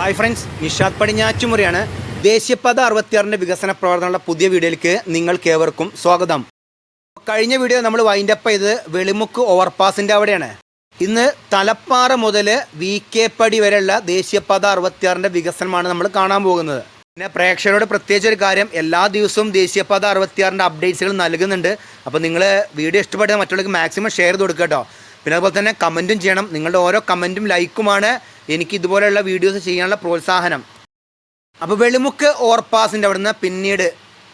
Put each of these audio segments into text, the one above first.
Hi friends Nishad പടിഞ്ഞാറ്റുമുറിയാണ്. ദേശീയപാത അറുപത്തിയാറിന്റെ വികസന പ്രവർത്തനങ്ങളുടെ പുതിയ വീഡിയോയിലേക്ക് നിങ്ങൾക്കേവർക്കും സ്വാഗതം. കഴിഞ്ഞ വീഡിയോ നമ്മൾ വൈൻഡ് അപ്പ് ചെയ്ത് വെളിമുക്ക് ഓവർപാസിന്റെ അവിടെയാണ്. ഇന്ന് തലപ്പാറ മുതൽ വി കെ പടി വരെയുള്ള ദേശീയപാത അറുപത്തിയാറിന്റെ വികസനമാണ് നമ്മൾ കാണാൻ പോകുന്നത്. പിന്നെ പ്രേക്ഷകരോട് പ്രത്യേകിച്ച് ഒരു കാര്യം എല്ലാ ദിവസവും ദേശീയപാത അറുപത്തിയാറിന്റെ അപ്ഡേറ്റ്സുകൾ നൽകുന്നുണ്ട്. അപ്പോൾ നിങ്ങൾ വീഡിയോ ഇഷ്ടപ്പെട്ടാൽ മറ്റുള്ളവർക്ക് മാക്സിമം ഷെയർ ചെയ്ത് കൊടുക്കുക കേട്ടോ. പിന്നെ അതുപോലെ തന്നെ കമന്റും ചെയ്യണം. നിങ്ങളുടെ ഓരോ കമന്റും ലൈക്കുമാണ് എനിക്ക് ഇതുപോലെയുള്ള വീഡിയോസ് ചെയ്യാനുള്ള പ്രോത്സാഹനം. അപ്പോൾ വെളിമുക്ക് ഓവർപാസിന്റെ അവിടുന്ന് പിന്നീട്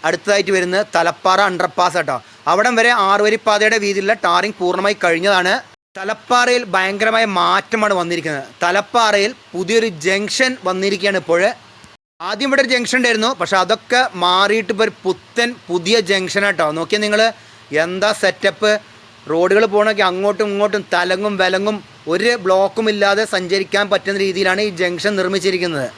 അടുത്തതായിട്ട് വരുന്നത് തലപ്പാറ അണ്ടർപാസ് കേട്ടോ അവിടം വരെ ആറുവരി പാതയുടെ വീതിയിലുള്ള ടാറിങ് പൂർണമായി കഴിഞ്ഞതാണ്. തലപ്പാറയിൽ ഭയങ്കരമായ മാറ്റമാണ് വന്നിരിക്കുന്നത്. തലപ്പാറയിൽ പുതിയൊരു ജംഗ്ഷൻ വന്നിരിക്കുകയാണ് ഇപ്പോൾ. ആദ്യം ഇവിടെ ഒരു ജംഗ്ഷൻ ഉണ്ടായിരുന്നു. പക്ഷെ അതൊക്കെ മാറിയിട്ട് ഇപ്പോൾ ഒരു പുത്തൻ പുതിയ ജംഗ്ഷൻ കേട്ടോ നോക്കിയാൽ നിങ്ങൾ എന്താ സെറ്റപ്പ് റോഡുകൾ പോകണമെങ്കിൽ അങ്ങോട്ടും ഇങ്ങോട്ടും തലങ്ങും വിലങ്ങും ഒരു ബ്ലോക്കും ഇല്ലാതെ സഞ്ചരിക്കാൻ പറ്റുന്ന രീതിയിലാണ് ഈ ജംഗ്ഷൻ നിർമ്മിച്ചിരിക്കുന്നത്.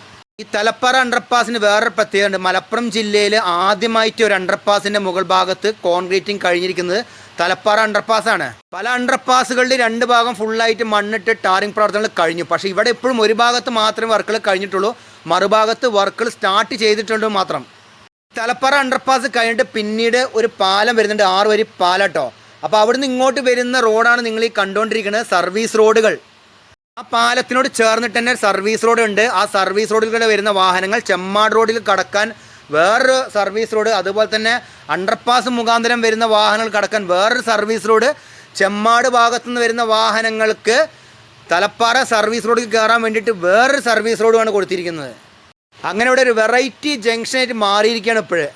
ഈ തലപ്പാറ അണ്ടർപാസിന് വേറൊരു പ്രത്യേകതയുണ്ട്. മലപ്പുറം ജില്ലയിൽ ആദ്യമായിട്ട് ഒരു അണ്ടർപാസിന്റെ മുകൾ ഭാഗത്ത് കോൺക്രീറ്റിംഗ് കഴിഞ്ഞിരിക്കുന്നത് തലപ്പാറ അണ്ടർപാസാണ് പല അണ്ടർപാസുകളുടെ രണ്ട് ഭാഗം ഫുള്ളായിട്ട് മണ്ണിട്ട് ടാറിംഗ് പ്രവർത്തനങ്ങൾ കഴിഞ്ഞു. പക്ഷേ ഇവിടെ ഇപ്പോഴും ഒരു ഭാഗത്ത് മാത്രമേ വർക്കുകൾ കഴിഞ്ഞിട്ടുള്ളൂ. മറുഭാഗത്ത് വർക്കുകൾ സ്റ്റാർട്ട് ചെയ്തിട്ടുണ്ട് മാത്രം. തലപ്പാറ അണ്ടർപാസ് കഴിഞ്ഞിട്ട് പിന്നീട് ഒരു പാലം വരുന്നുണ്ട്. ആറ് വരി പാലട്ടോ അപ്പോൾ അവിടുന്ന് ഇങ്ങോട്ട് വരുന്ന റോഡാണ് നിങ്ങൾ ഈ കണ്ടുകൊണ്ടിരിക്കുന്നത് സർവീസ് റോഡുകൾ ആ പാലത്തിനോട് ചേർന്നിട്ട് തന്നെ സർവീസ് റോഡ് ഉണ്ട്. ആ സർവീസ് റോഡിൽ റോഡിലൂടെ വരുന്ന വാഹനങ്ങൾ ചെമ്മാട് റോഡിൽ കടക്കാൻ വേറൊരു സർവീസ് റോഡ് അതുപോലെ തന്നെ അണ്ടർപാസ് മുഖാന്തരം വരുന്ന വാഹനങ്ങൾ കടക്കാൻ വേറൊരു സർവീസ് റോഡ് ചെമ്മാട് ഭാഗത്തുനിന്ന് വരുന്ന വാഹനങ്ങൾക്ക് തലപ്പാറ സർവീസ് റോഡിൽ കയറാൻ വേണ്ടിയിട്ട് വേറൊരു സർവീസ് റോഡുമാണ് കൊടുത്തിരിക്കുന്നത്. അങ്ങനെ ഇവിടെ ഒരു വെറൈറ്റി ജംഗ്ഷനായിട്ട് മാറിയിരിക്കുകയാണ് ഇപ്പോഴ്.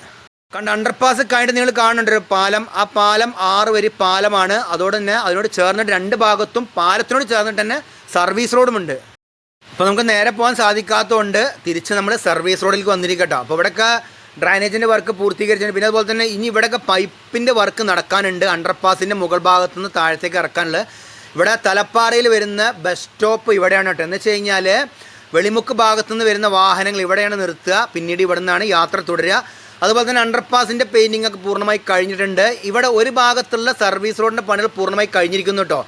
കണ്ട് അണ്ടർപാസ് കഴിഞ്ഞിട്ട് നിങ്ങൾ കാണുന്നുണ്ട് ഒരു പാലം. ആ പാലം ആറ് വരി പാലമാണ്. അതോടെ തന്നെ അതിനോട് ചേർന്നിട്ട് രണ്ട് ഭാഗത്തും പാലത്തിനോട് ചേർന്നിട്ട് തന്നെ സർവീസ് റോഡും ഉണ്ട്. അപ്പോൾ നമുക്ക് നേരെ പോകാൻ സാധിക്കാത്തതുകൊണ്ട് തിരിച്ച് നമ്മൾ സർവീസ് റോഡിലേക്ക് വന്നിരിക്കട്ടോ. അപ്പോൾ ഇവിടെയൊക്കെ ഡ്രൈനേജിന്റെ വർക്ക് പൂർത്തീകരിച്ചിട്ടുണ്ട്. പിന്നെ അതുപോലെ തന്നെ ഇനി ഇവിടെയൊക്കെ പൈപ്പിന്റെ വർക്ക് നടക്കാനുണ്ട്. അണ്ടർപാസിന്റെ മുകൾ ഭാഗത്തു നിന്ന് താഴത്തേക്ക് ഇറക്കാനുള്ളത്. ഇവിടെ തലപ്പാറയിൽ വരുന്ന ബസ് സ്റ്റോപ്പ് ഇവിടെയാണ് കേട്ടോ. എന്ന് വെച്ച് കഴിഞ്ഞാൽ വെളിമുക്ക് ഭാഗത്തുനിന്ന് വരുന്ന വാഹനങ്ങൾ ഇവിടെയാണ് നിർത്തുക. പിന്നീട് ഇവിടെ നിന്നാണ് യാത്ര തുടരുക. അതുപോലെ തന്നെ അണ്ടർപാസിന്റെ പെയിന്റിംഗ് ഒക്കെ പൂർണമായി കഴിഞ്ഞിട്ടുണ്ട്. ഇവിടെ ഒരു ഭാഗത്തുള്ള സർവീസ് റോഡിന്റെ പണികൾ പൂർണമായി കഴിഞ്ഞിരിക്കുന്നു കേട്ടോ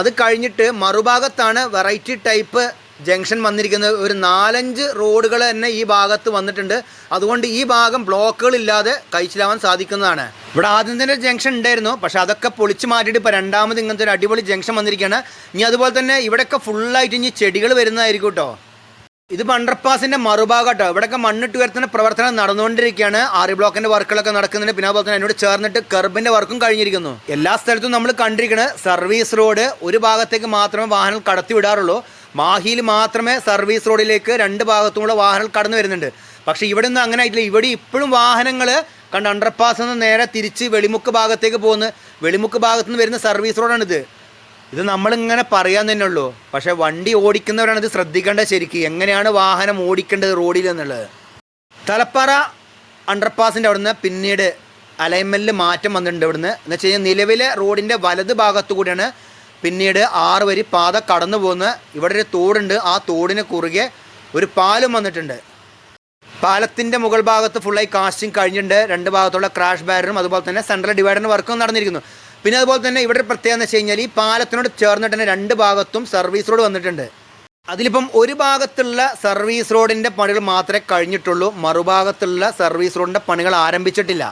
അത് കഴിഞ്ഞിട്ട് മറുഭാഗത്താണ് വെറൈറ്റി ടൈപ്പ് ജംഗ്ഷൻ വന്നിരിക്കുന്നത്. ഒരു നാലഞ്ച് റോഡുകൾ തന്നെ ഈ ഭാഗത്ത് വന്നിട്ടുണ്ട്. അതുകൊണ്ട് ഈ ഭാഗം ബ്ലോക്കുകൾ ഇല്ലാതെ കഴിച്ചിലാവാൻ സാധിക്കുന്നതാണ്. ഇവിടെ ആദ്യം തന്നെ ജംഗ്ഷൻ ഉണ്ടായിരുന്നു. പക്ഷെ അതൊക്കെ പൊളിച്ചു മാറ്റിയിട്ട് ഇപ്പോൾ രണ്ടാമത് ഇങ്ങനത്തെ ഒരു അടിപൊളി ജംഗ്ഷൻ വന്നിരിക്കുകയാണ്. ഇനി അതുപോലെ തന്നെ ഇവിടെയൊക്കെ ഫുള്ളായിട്ട് ഇനി ചെടികൾ വരുന്നതായിരിക്കും കേട്ടോ ഇത് അണ്ടർപാസിന്റെ മറുഭാഗട്ടോ. ഇവിടെയൊക്കെ മണ്ണിട്ട് ഉയർത്തുന്ന പ്രവർത്തനം നടന്നുകൊണ്ടിരിക്കുകയാണ്. ആറ് ബ്ലോക്കിന്റെ വർക്കുകളൊക്കെ നടക്കുന്നുണ്ട്. പിന്നെ അതുപോലെ തന്നെ അതിനോട് ചേർന്നിട്ട് കർബിന്റെ വർക്കും കഴിഞ്ഞിരിക്കുന്നു. എല്ലാ സ്ഥലത്തും നമ്മൾ കണ്ടിരിക്കുന്നത് സർവീസ് റോഡ് ഒരു ഭാഗത്തേക്ക് മാത്രമേ വാഹനം കടത്തി വിടാറുള്ളൂ. മാഹിയിൽ മാത്രമേ സർവീസ് റോഡിലേക്ക് രണ്ട് ഭാഗത്തുമുള്ള വാഹനങ്ങൾ കടന്നു വരുന്നുണ്ട്. പക്ഷേ ഇവിടെ നിന്ന് അങ്ങനെ ആയിട്ടില്ല. ഇവിടെ ഇപ്പോഴും വാഹനങ്ങൾ കണ്ട് അണ്ടർപാസ് നിന്ന് നേരെ തിരിച്ച് വെളിമുക്ക് ഭാഗത്തേക്ക് പോകുന്നു. വെളിമുക്ക് ഭാഗത്തുനിന്ന് വരുന്ന സർവീസ് റോഡാണിത് ഇത് നമ്മളിങ്ങനെ പറയാൻ തന്നെ ഉള്ളൂ. പക്ഷേ വണ്ടി ഓടിക്കുന്നവരാണ് ഇത് ശ്രദ്ധിക്കേണ്ടത് ശരിക്കും. എങ്ങനെയാണ് വാഹനം ഓടിക്കേണ്ടത് റോഡിൽ എന്നുള്ളത്. തലപ്പാറ അണ്ടർപാസിന്റെ അവിടുന്ന് പിന്നീട് അലൈൻമെന്റിൽ മാറ്റം വന്നിട്ടുണ്ട് ഇവിടുന്ന്. എന്ന് വെച്ച് കഴിഞ്ഞാൽ നിലവിലെ റോഡിന്റെ വലത് ഭാഗത്തു കൂടിയാണ് പിന്നീട് ആറ് വരി പാത കടന്നു പോകുന്ന ഇവിടെ ഒരു തോടുണ്ട്. ആ തോടിന് കുറുകെ ഒരു പാലം വന്നിട്ടുണ്ട്. പാലത്തിന്റെ മുകൾ ഭാഗത്ത് ഫുള്ളായി കാസ്റ്റിംഗ് കഴിഞ്ഞിട്ടുണ്ട്. രണ്ട് ഭാഗത്തുള്ള ക്രാഷ് ബാരറും അതുപോലെ തന്നെ സെൻട്രൽ ഡിവൈഡറിന് വർക്കും നടന്നിരിക്കുന്നു. പിന്നെ അതുപോലെ തന്നെ ഇവിടെ ഒരു പ്രത്യേകത എന്ന് വെച്ച് കഴിഞ്ഞാൽ ഈ പാലത്തിനോട് ചേർന്നിട്ട് തന്നെ രണ്ട് ഭാഗത്തും സർവീസ് റോഡ് വന്നിട്ടുണ്ട്. അതിലിപ്പം ഒരു ഭാഗത്തുള്ള സർവീസ് റോഡിന്റെ പണികൾ മാത്രമേ കഴിഞ്ഞിട്ടുള്ളൂ. മറുഭാഗത്തുള്ള സർവീസ് റോഡിന്റെ പണികൾ ആരംഭിച്ചിട്ടില്ല.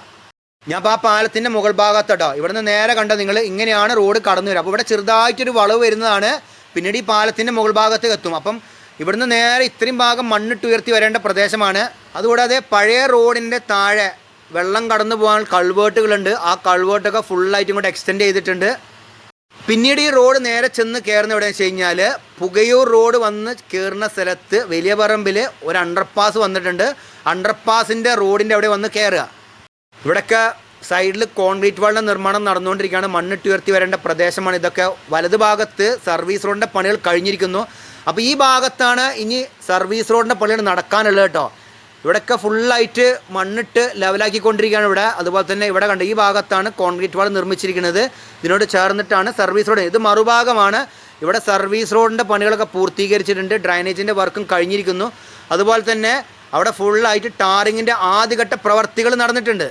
ഞാൻ അപ്പോൾ ആ പാലത്തിന്റെ മുകൾ ഭാഗത്തോട്ടോ. നിന്ന് നേരെ കണ്ട നിങ്ങൾ ഇങ്ങനെയാണ് റോഡ് കടന്നു വരിക. അപ്പോൾ ഇവിടെ ചെറുതായിട്ടൊരു വളവ് വരുന്നതാണ്. പിന്നീട് ഈ പാലത്തിന്റെ മുകൾ ഭാഗത്തേക്ക് എത്തും. അപ്പം ഇവിടുന്ന് നേരെ ഇത്രയും ഭാഗം മണ്ണിട്ട് ഉയർത്തി വരേണ്ട പ്രദേശമാണ്. അതുകൂടാതെ പഴയ റോഡിന്റെ താഴെ വെള്ളം കടന്നു പോകാൻ കൾവേർട്ടുകളുണ്ട്. ആ കൾവേർട്ടൊക്കെ ഫുള്ളായിട്ട് ഇങ്ങോട്ട് എക്സ്റ്റെൻഡ് ചെയ്തിട്ടുണ്ട്. പിന്നീട് ഈ റോഡ് നേരെ ചെന്ന് കയറുന്ന എവിടെയെന്ന് വെച്ച് കഴിഞ്ഞാൽ പുകയൂർ റോഡ് വന്ന് കയറുന്ന സ്ഥലത്ത് വലിയ പറമ്പിൽ ഒരു അണ്ടർപാസ് വന്നിട്ടുണ്ട്. അണ്ടർപാസിന്റെ റോഡിന്റെ അവിടെ വന്ന് കയറുക ഇവിടെയൊക്കെ സൈഡിൽ കോൺക്രീറ്റ് വാളിന്റെ നിർമ്മാണം നടന്നുകൊണ്ടിരിക്കുകയാണ്. മണ്ണിട്ട് ഉയർത്തി വരേണ്ട പ്രദേശമാണ് ഇതൊക്കെ. വലത് ഭാഗത്ത് സർവീസ് റോഡിന്റെ പണികൾ കഴിഞ്ഞിരിക്കുന്നു. അപ്പോൾ ഈ ഭാഗത്താണ് ഇനി സർവീസ് റോഡിന്റെ പണികൾ നടക്കാനുള്ളത് കേട്ടോ. ഇവിടെയൊക്കെ ഫുള്ളായിട്ട് മണ്ണിട്ട് ലെവലാക്കിക്കൊണ്ടിരിക്കുകയാണ് ഇവിടെ. അതുപോലെ തന്നെ ഇവിടെ കണ്ട് ഈ ഭാഗത്താണ് കോൺക്രീറ്റ് വാൾ നിർമ്മിച്ചിരിക്കുന്നത്. ഇതിനോട് ചേർന്നിട്ടാണ് സർവീസ് റോഡ് ഇത് മറുഭാഗമാണ്. ഇവിടെ സർവീസ് റോഡിന്റെ പണികളൊക്കെ പൂർത്തീകരിച്ചിട്ടുണ്ട്. ഡ്രൈനേജിന്റെ വർക്കും കഴിഞ്ഞിരിക്കുന്നു. അതുപോലെ തന്നെ അവിടെ ഫുള്ളായിട്ട് ടാറിങ്ങിന്റെ ആദ്യഘട്ട പ്രവർത്തികൾ നടന്നിട്ടുണ്ട്.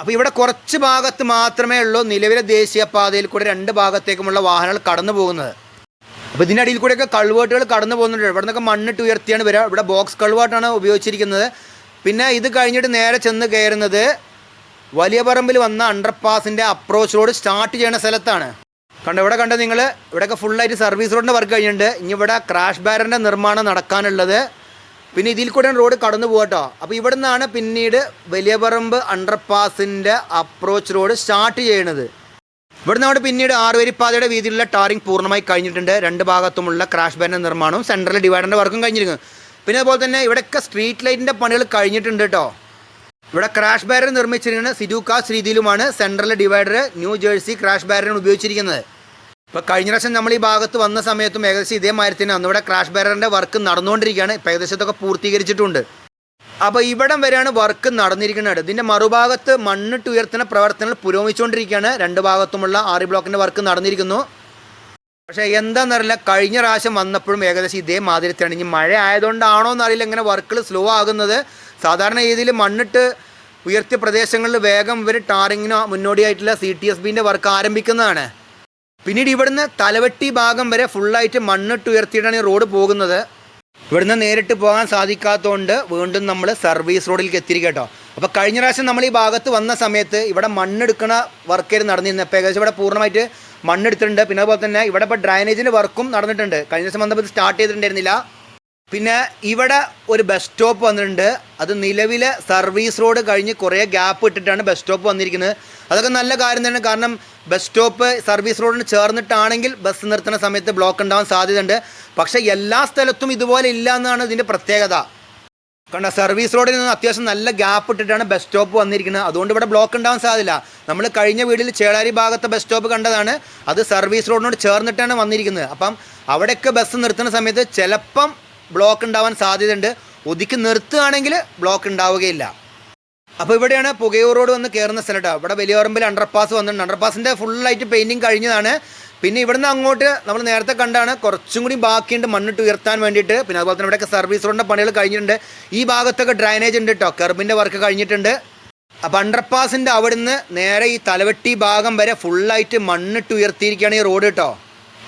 അപ്പോൾ ഇവിടെ കുറച്ച് ഭാഗത്ത് മാത്രമേ ഉള്ളൂ നിലവിലെ ദേശീയപാതയിൽ കൂടെ രണ്ട് ഭാഗത്തേക്കുമുള്ള വാഹനങ്ങൾ കടന്നു പോകുന്നത് അപ്പോൾ ഇതിന്റെ അടിയിൽ കൂടെയൊക്കെ കൾവേട്ടുകൾ കടന്നു പോകുന്നുണ്ട്. ഇവിടെ നിന്നൊക്കെ മണ്ണിട്ട് ഉയർത്തിയാണ് വരിക ഇവിടെ ബോക്സ് കൾവേട്ടാണ് ഉപയോഗിച്ചിരിക്കുന്നത്. പിന്നെ ഇത് കഴിഞ്ഞിട്ട് നേരെ ചെന്ന് കയറുന്നത് വലിയ പറമ്പിൽ വന്ന അണ്ടർപാസിന്റെ അപ്രോച്ച് റോഡ് സ്റ്റാർട്ട് ചെയ്യുന്ന സ്ഥലത്താണ്. കണ്ട ഇവിടെ കണ്ട നിങ്ങൾ ഇവിടെയൊക്കെ ഫുള്ളായിട്ട് സർവീസ് റോഡിന്റെ വർക്ക് കഴിഞ്ഞിട്ടുണ്ട്. ഇനി ഇവിടെ ക്രാഷ് ബാരറിന്റെ നിർമ്മാണം നടക്കാനുള്ളത്. പിന്നെ ഇതിൽ കൂടെയാണ് റോഡ് കടന്നു പോകട്ടോ അപ്പോൾ ഇവിടെ നിന്നാണ് പിന്നീട് വലിയ പറമ്പ് അണ്ടർപാസിന്റെ അപ്രോച്ച് റോഡ് സ്റ്റാർട്ട് ചെയ്യണത് ഇവിടുന്ന് അവിടെ പിന്നീട് ആറുവരിപ്പാതയുടെ വീതിയിലുള്ള ടാറിംഗ് പൂർണമായി കഴിഞ്ഞിട്ടുണ്ട്. രണ്ട് ഭാഗത്തുമുള്ള ക്രാഷ് ബാൻഡ് നിർമ്മാണവും സെൻട്രൽ ഡിവൈഡറിന്റെ വർക്കും കഴിഞ്ഞിരിക്കുന്നു. പിന്നെ അതുപോലെ തന്നെ ഇവിടെയൊക്കെ സ്ട്രീറ്റ് ലൈറ്റിന്റെ പണികൾ കഴിഞ്ഞിട്ടുണ്ട് കേട്ടോ. ഇവിടെ ക്രാഷ് ബാരർ നിർമ്മിച്ചിരിക്കുന്നത് സിഡുക്കാസ് രീതിയിലുമാണ് central divider New Jersey crash ബാരറാണ് ഉപയോഗിച്ചിരിക്കുന്നത്. ഇപ്പോൾ കഴിഞ്ഞ പ്രാവശ്യം നമ്മൾ ഈ ഭാഗത്ത് വന്ന സമയത്തും ഏകദേശം ഇതേമാതിരി തന്നെ അന്ന് ഇവിടെ ക്രാഷ് ബാരറിന്റെ വർക്ക് നടന്നുകൊണ്ടിരിക്കുകയാണ്. ഇപ്പോൾ ഏകദേശത്തൊക്കെ പൂർത്തീകരിച്ചിട്ടുണ്ട്. അപ്പോൾ ഇവിടം വരെയാണ് വർക്ക് നടന്നിരിക്കുന്നത്. ഇതിന്റെ മറുഭാഗത്ത് മണ്ണിട്ട് ഉയർത്തുന്ന പ്രവർത്തനങ്ങൾ പുരോഗമിച്ചുകൊണ്ടിരിക്കുകയാണ്. രണ്ട് ഭാഗത്തുമുള്ള ആറ് ബ്ലോക്കിന്റെ വർക്ക് നടന്നിരിക്കുന്നു. പക്ഷേ എന്താണെന്നറിയില്ല കഴിഞ്ഞ പ്രാവശ്യം വന്നപ്പോഴും ഏകദേശം ഇതേ മാതിരത്താണ് ഇനി മഴ ആയതുകൊണ്ടാണോ എന്നറിയില്ല. ഇങ്ങനെ വർക്കുകൾ സ്ലോ ആകുന്നത്. സാധാരണ രീതിയിൽ മണ്ണിട്ട് ഉയർത്തിയ പ്രദേശങ്ങളിൽ വേഗം ഇവർ ടാറിങ്ങിന് മുന്നോടിയായിട്ടുള്ള സി ടി എസ് ബിന്റെ വർക്ക് ആരംഭിക്കുന്നതാണ്. പിന്നീട് ഇവിടുന്ന് തലവെട്ടി ഭാഗം വരെ ഫുള്ളായിട്ട് മണ്ണിട്ട് ഉയർത്തിയിട്ടാണ് ഈ റോഡ് പോകുന്നത്. ഇവിടുന്ന് നേരിട്ട് പോകാൻ സാധിക്കാത്തതുകൊണ്ട് വീണ്ടും നമ്മൾ സർവീസ് റോഡിലേക്ക് എത്തിരി കേട്ടോ. അപ്പോൾ കഴിഞ്ഞ പ്രാവശ്യം നമ്മൾ ഈ ഭാഗത്ത് വന്ന സമയത്ത് ഇവിടെ മണ്ണെടുക്കണ വർക്കായിരുന്നു നടന്നിരുന്നത് അപ്പോൾ ഏകദേശം ഇവിടെ പൂർണമായിട്ട് മണ്ണെടുത്തിട്ടുണ്ട്. പിന്നെ അതുപോലെ തന്നെ ഇവിടെ ഇപ്പോൾ ഡ്രൈനേജിന്റെ വർക്കും നടന്നിട്ടുണ്ട്. കഴിഞ്ഞ ദിവസം വന്നപ്പോൾ സ്റ്റാർട്ട് ചെയ്തിട്ടുണ്ടായിരുന്നില്ല. പിന്നെ ഇവിടെ ഒരു ബസ് സ്റ്റോപ്പ് വന്നിട്ടുണ്ട്. അത് നിലവിലെ സർവീസ് റോഡ് കഴിഞ്ഞ് കുറേ ഗ്യാപ്പ് ഇട്ടിട്ടാണ് ബസ് സ്റ്റോപ്പ് വന്നിരിക്കുന്നത്. അതൊക്കെ നല്ല കാര്യം തന്നെ കാരണം ബസ് സ്റ്റോപ്പ് സർവീസ് റോഡിന് ചേർന്നിട്ടാണെങ്കിൽ ബസ് നിർത്തുന്ന സമയത്ത് ബ്ലോക്ക് ഉണ്ടാവാൻ സാധ്യതയുണ്ട്. പക്ഷേ എല്ലാ സ്ഥലത്തും ഇതുപോലെ ഇല്ല എന്നാണ് ഇതിന്റെ പ്രത്യേകത. കണ്ട സർവീസ് റോഡിൽ നിന്ന് അത്യാവശ്യം നല്ല ഗ്യാപ്പ് ഇട്ടിട്ടാണ് ബസ് സ്റ്റോപ്പ് വന്നിരിക്കുന്നത്. അതുകൊണ്ട് ഇവിടെ ബ്ലോക്ക് ഉണ്ടാവാൻ സാധ്യത നമ്മൾ കഴിഞ്ഞ വീട്ടിൽ ചേളാരി ഭാഗത്തെ ബസ് സ്റ്റോപ്പ് കണ്ടതാണ്. അത് സർവീസ് റോഡിനോട് ചേർന്നിട്ടാണ് വന്നിരിക്കുന്നത്. അപ്പം അവിടെയൊക്കെ ബസ് നിർത്തുന്ന സമയത്ത് ചിലപ്പം ബ്ലോക്ക് ഉണ്ടാവാൻ സാധ്യതയുണ്ട്. ഒതുക്കി നിർത്തുകയാണെങ്കിൽ ബ്ലോക്ക് ഉണ്ടാവുകയില്ല. അപ്പോൾ ഇവിടെയാണ് പുകയൂർ റോഡ് വന്ന് കയറുന്ന സ്ഥലം കേട്ടോ ഇവിടെ വലിയോറമ്പിൽ അണ്ടർപാസ് വന്നിട്ടുണ്ട്. അണ്ടർപാസിന്റെ ഫുള്ളായിട്ട് പെയിന്റിങ് കഴിഞ്ഞതാണ്. പിന്നെ ഇവിടുന്ന് അങ്ങോട്ട് നമ്മൾ നേരത്തെ കണ്ടാണ്. കുറച്ചും കൂടി ബാക്കിയുണ്ട് മണ്ണിട്ട് ഉയർത്താൻ വേണ്ടിയിട്ട്. പിന്നെ അതുപോലെ തന്നെ ഇവിടെയൊക്കെ സർവീസ് റോഡിന്റെ പണികൾ കഴിഞ്ഞിട്ടുണ്ട്. ഈ ഭാഗത്തൊക്കെ ഡ്രൈനേജ് ഉണ്ട് കേട്ടോ കെർബിന്റെ വർക്ക് കഴിഞ്ഞിട്ടുണ്ട്. അപ്പോൾ അണ്ടർപാസിന്റെ നിന്ന് നേരെ ഈ തലവെട്ടി ഭാഗം വരെ ഫുള്ളായിട്ട് മണ്ണിട്ട് ഉയർത്തിയിരിക്കുകയാണ് ഈ റോഡ് കേട്ടോ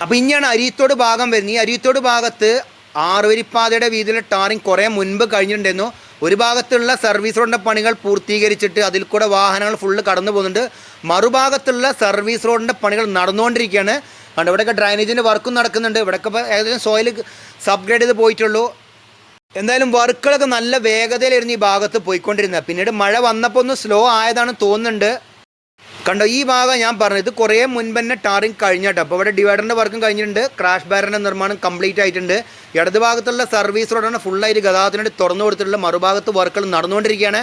അപ്പോൾ ഇനിയാണ് അരിയത്തോട് ഭാഗം വരുന്നത്. ഈ അരിയത്തോട് ഭാഗത്ത് ആറുവരിപ്പാതയുടെ വീതിയിലെ ടാറിങ് കുറേ മുൻപ് കഴിഞ്ഞിട്ടുണ്ടായിരുന്നു. ഒരു ഭാഗത്തുള്ള സർവീസ് റോഡിന്റെ പണികൾ പൂർത്തീകരിച്ചിട്ട് അതിൽ കൂടെ വാഹനങ്ങൾ ഫുള്ള് കടന്നു പോകുന്നുണ്ട്. മറുഭാഗത്തുള്ള സർവീസ് റോഡിന്റെ പണികൾ നടന്നുകൊണ്ടിരിക്കുകയാണ്. കണ്ട് ഇവിടെയൊക്കെ ഡ്രൈനേജിന്റെ വർക്കും നടക്കുന്നുണ്ട്. ഇവിടെയൊക്കെ ഏകദേശം സോയിൽ സബ്ഗ്രേഡ് ചെയ്ത് പോയിട്ടുള്ളൂ. എന്തായാലും വർക്കുകളൊക്കെ നല്ല വേഗതയിലായിരുന്നു ഈ ഭാഗത്ത് പോയിക്കൊണ്ടിരുന്നത്. പിന്നീട് മഴ വന്നപ്പോൾ ഒന്ന് സ്ലോ ആയതാണ് തോന്നുന്നുണ്ട്. കണ്ടോ ഈ ഭാഗം ഞാൻ പറഞ്ഞത് ഇത് കുറേ മുൻപ് തന്നെ ടാറിങ് കഴിഞ്ഞിട്ടോ. അപ്പോൾ ഇവിടെ ഡിവൈഡറിന്റെ വർക്കും കഴിഞ്ഞിട്ടുണ്ട് ക്രാഷ് ബാരറിന്റെ നിർമ്മാണം കംപ്ലീറ്റ് ആയിട്ടുണ്ട്. ഇടത് ഭാഗത്തുള്ള സർവീസ് റോഡാണ് ഫുള്ളായിട്ട് ഗതാഗതത്തിന് വേണ്ടി തുറന്നു കൊടുത്തിട്ടുള്ള മറുഭാഗത്ത് വർക്കുകൾ നടന്നുകൊണ്ടിരിക്കുകയാണ്.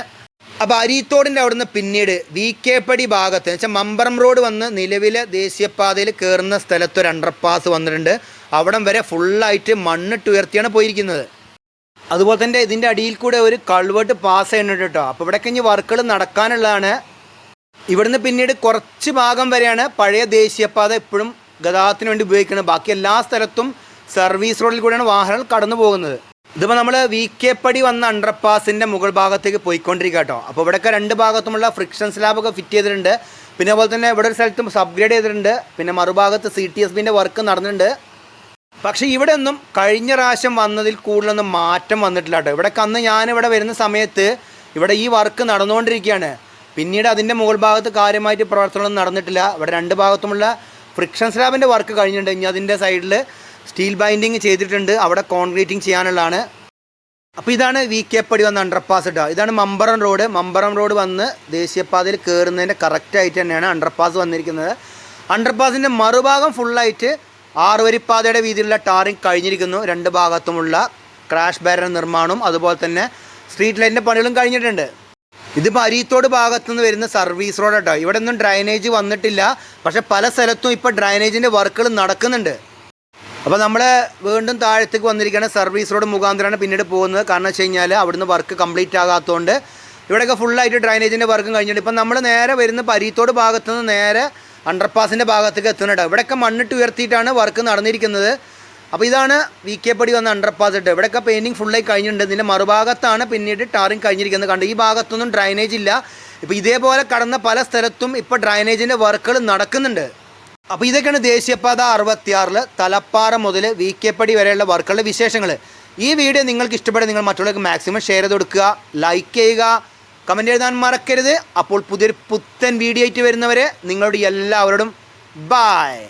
അപ്പോൾ അരീത്തോടിന്റെ അവിടുന്ന് പിന്നീട് വി കെ പടി ഭാഗത്ത് വെച്ചാൽ മമ്പറം റോഡ് വന്ന് നിലവിലെ ദേശീയപാതയിൽ കയറുന്ന സ്ഥലത്ത് ഒരു അണ്ടർപാസ് വന്നിട്ടുണ്ട്. അവിടം വരെ ഫുള്ളായിട്ട് മണ്ണിട്ട് ഉയർത്തിയാണ് പോയിരിക്കുന്നത്. അതുപോലെ തന്നെ ഇതിന്റെ അടിയിൽ കൂടെ ഒരു കൾവേട്ട് പാസ് ചെയ്യുന്നുണ്ട് കേട്ടോ. അപ്പോൾ ഇവിടെ ഇനി വർക്കുകൾ നടക്കാനുള്ളതാണ്. ഇവിടുന്ന് പിന്നീട് കുറച്ച് ഭാഗം വരെയാണ് പഴയ ദേശീയപാത എപ്പോഴും ഗതാഗതത്തിന് വേണ്ടി ഉപയോഗിക്കുന്നത്. ബാക്കി എല്ലാ സ്ഥലത്തും സർവീസ് റോഡിൽ കൂടെയാണ് വാഹനങ്ങൾ കടന്നു പോകുന്നത്. ഇതിപ്പോൾ നമ്മൾ വി കെ പടി വന്ന അണ്ടർപാസിന്റെ മുകൾ ഭാഗത്തേക്ക് പോയിക്കൊണ്ടിരിക്കുക കേട്ടോ. അപ്പോൾ ഇവിടെയൊക്കെ രണ്ട് ഭാഗത്തുമുള്ള ഫ്രിക്ഷൻ സ്ലാബൊക്കെ ഫിറ്റ് ചെയ്തിട്ടുണ്ട്. പിന്നെ അതുപോലെ തന്നെ ഇവിടെ ഒരു സ്ഥലത്തും സബ്ഗ്രേഡ് ചെയ്തിട്ടുണ്ട്. പിന്നെ മറുഭാഗത്ത് സി ടി എസ് ബിന്റെ വർക്ക് നടന്നിട്ടുണ്ട്. പക്ഷേ ഇവിടെ ഒന്നും കഴിഞ്ഞ പ്രാവശ്യം വന്നതിൽ കൂടുതലൊന്നും മാറ്റം വന്നിട്ടില്ല കേട്ടോ. ഇവിടെ അന്ന് ഞാനിവിടെ വരുന്ന സമയത്ത് ഇവിടെ ഈ വർക്ക് നടന്നുകൊണ്ടിരിക്കുകയാണ്. പിന്നീട് അതിന്റെ മുകൾ ഭാഗത്ത് കാര്യമായിട്ട് പ്രവർത്തനമൊന്നും നടന്നിട്ടില്ല. ഇവിടെ രണ്ട് ഭാഗത്തുമുള്ള ഫ്രിക്ഷൻ സ്ലാബിന്റെ വർക്ക് കഴിഞ്ഞിട്ടുണ്ട്. ഇനി അതിന്റെ സൈഡിൽ സ്റ്റീൽ ബൈൻഡിങ് ചെയ്തിട്ടുണ്ട്. അവിടെ കോൺക്രീറ്റിംഗ് ചെയ്യാനുള്ളതാണ്. അപ്പോൾ ഇതാണ് വി കെ പടി വന്ന അണ്ടർപാസ് ഇട്ടുക ഇതാണ് മമ്പറം റോഡ് മമ്പറം റോഡ് വന്ന് ദേശീയപാതയിൽ കയറുന്നതിന്റെ കറക്റ്റായിട്ട് തന്നെയാണ് അണ്ടർപാസ് വന്നിരിക്കുന്നത്. അണ്ടർപാസിന്റെ മറുഭാഗം ഫുള്ളായിട്ട് ആറുവരിപ്പാതയുടെ വീതിയിലുള്ള ടാറിങ് കഴിഞ്ഞിരിക്കുന്നു. രണ്ട് ഭാഗത്തുമുള്ള ക്രാഷ് ബാരൻ നിർമ്മാണവും അതുപോലെ തന്നെ സ്ട്രീറ്റ് ലൈറ്റിന്റെ പണികളും കഴിഞ്ഞിട്ടുണ്ട്. ഇതിപ്പോൾ ഭാഗത്തു നിന്ന് വരുന്ന സർവീസ് റോഡ് കേട്ടോ ഇവിടെ ഒന്നും ഡ്രൈനേജ് വന്നിട്ടില്ല. പക്ഷെ പല സ്ഥലത്തും ഇപ്പോൾ ഡ്രൈനേജിന്റെ വർക്കുകൾ നടക്കുന്നുണ്ട്. അപ്പോൾ നമ്മൾ വീണ്ടും താഴത്തേക്ക് വന്നിരിക്കുകയാണ്. സർവീസ് റോഡ് മുഖാന്തരമാണ് പിന്നീട് പോകുന്നത്. കാരണം വെച്ച് കഴിഞ്ഞാൽ അവിടുന്ന് വർക്ക് കംപ്ലീറ്റ് ആകാത്തതുകൊണ്ട് ഇവിടെയൊക്കെ ഫുള്ളായിട്ട് ഡ്രൈനേജിന്റെ വർക്കും കഴിഞ്ഞിട്ട് ഇപ്പം നമ്മൾ നേരെ വരുന്ന പരീത്തോട് ഭാഗത്തുനിന്ന് നേരെ അണ്ടർപാസിന്റെ ഭാഗത്തേക്ക് എത്തുന്നുണ്ട്. ഇവിടെയൊക്കെ മണ്ണിട്ട് ഉയർത്തിയിട്ടാണ് വർക്ക് നടന്നിരിക്കുന്നത്. അപ്പോൾ ഇതാണ് വി കെ പടി വന്ന അണ്ടർപാസ് ഇട്ട് ഇവിടെയൊക്കെ പെയിന്റിങ് ഫുള്ളായി കഴിഞ്ഞിട്ടുണ്ട്. ഇതിന്റെ മറുഭാഗത്താണ് പിന്നീട് ടാറിങ് കഴിഞ്ഞിരിക്കുന്നത്. കണ്ട് ഈ ഭാഗത്തൊന്നും ഡ്രൈനേജ് ഇല്ല. ഇപ്പോൾ ഇതേപോലെ കടന്ന പല സ്ഥലത്തും ഇപ്പോൾ ഡ്രൈനേജിന്റെ വർക്കുകൾ നടക്കുന്നുണ്ട്. അപ്പോൾ ഇതൊക്കെയാണ് ദേശീയപാത അറുപത്തിയാറിൽ തലപ്പാറ മുതൽ വി കെ പടി വരെയുള്ള വർക്കുകളുടെ വിശേഷങ്ങൾ ഈ വീഡിയോ നിങ്ങൾക്ക് ഇഷ്ടപ്പെടുക നിങ്ങൾ മറ്റുള്ളവർക്ക് മാക്സിമം ഷെയർ ചെയ്ത് കൊടുക്കുക ലൈക്ക് ചെയ്യുക. കമന്റ് എഴുതാൻ മറക്കരുത്. അപ്പോൾ പുതിയൊരു പുത്തൻ വീഡിയോ ആയിട്ട് വരുന്നവരെ നിങ്ങളുടെ എല്ലാവരോടും ബായ്